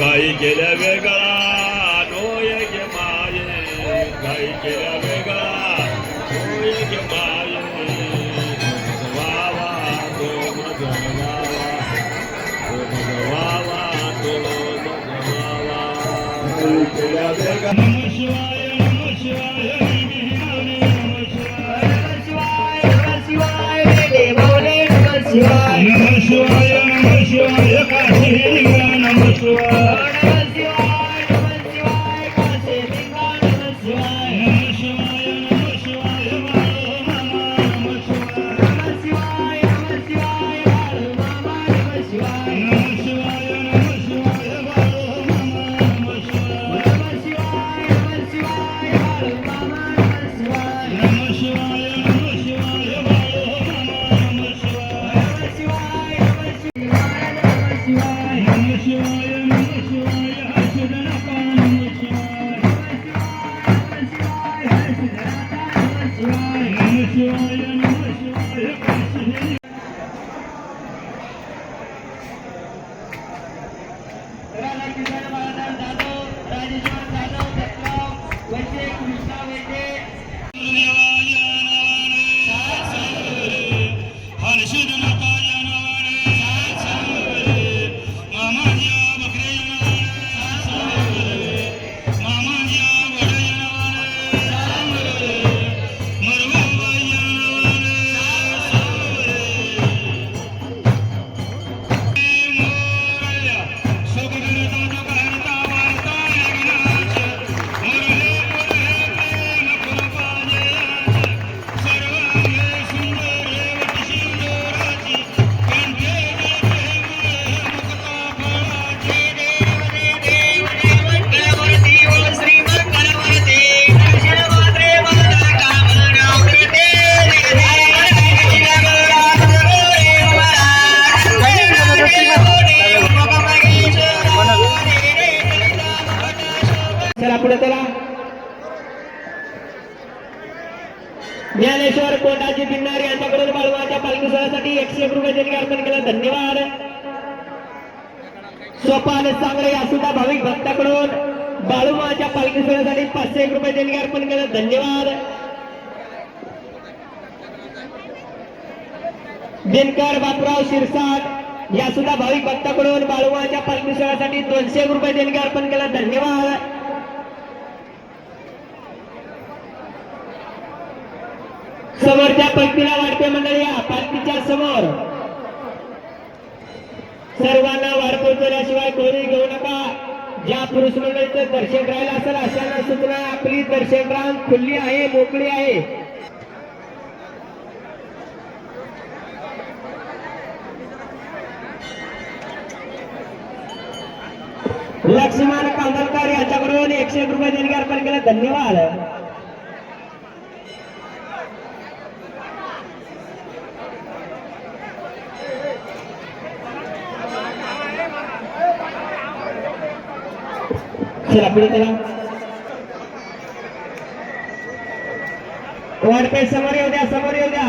काही केल्या वेगळा नोय गे माये काही केल्या वेगळा नोय गे माये वावा तो मग वावा तो मग वावा तो मग वावा काही केल्या वेगळा नम शिवाय नम शिवाय Teşekkür चला पुढे चला. ज्ञानेश्वर कोटाची पिंडार यांच्याकडून बाळवाच्या पालखी सोहळ्यासाठी एकशे एक रुपये त्यांनी अर्पण केलं. धन्यवाद. सोपान चांगले या सुद्धा भाविक भक्ताकडून बाळूमाच्या पालखी सोहळ्यासाठी पाचशे एक रुपये त्यांनी अर्पण केलं. धन्यवाद. दिनकर बापराव शिरसाट या सुद्धा भाविक भक्ताकडून बाळूमाच्या पालखी सोहळ्यासाठी दोनशे रुपये देणगी अर्पण केलं. धन्यवाद. समोरच्या पंक्तीला वाढते मंडळी या पालखीच्या समोर. सर्वांना वाढ पोहोचवल्याशिवाय कोणी घेऊ नका. ज्या पुरुष मंडळीचं दर्शन राहिलं असेल अशांना सूचना आपली दर्शन रांग खुल्ली आहे मोकळी आहे. लक्ष्मण कांदलकर यांच्याकडून एकशे रुपये देणगी अर्पण केलं. धन्यवाद. चला पुढे चला. वाढते समोर येऊ द्या समोर येऊ द्या.